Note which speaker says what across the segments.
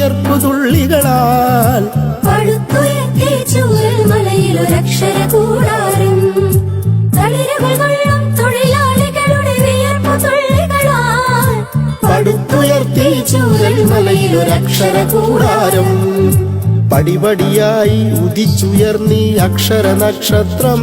Speaker 1: വിയർപ്പു തുള്ളികളാൽ
Speaker 2: പടുത്തുയർത്തി ചൂരൽ മലയിലൊരക്ഷര കൂടാരം. തളിരുകൾ കൊള്ളും തൊഴിലാളികളുടെ വിയർപ്പു തുള്ളികളാൽ
Speaker 1: പടുത്തുയർത്തി ചൂരൽ മലയിലൊരക്ഷര കൂടാരം. പടിപടിയായി ഉദിച്ചുയർന്നീ അക്ഷര നക്ഷത്രം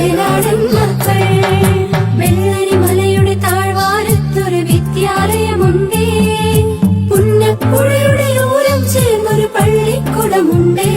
Speaker 2: വയനാടൻ മക്കൾ വെള്ളരി മലയുടെ താഴ്വാരത്തൊരു വിദ്യാലയമുണ്ടേ. പുന്നപ്പുഴയുടെ ഓരം ചേർന്നൊരു പള്ളിക്കുടമുണ്ടേ.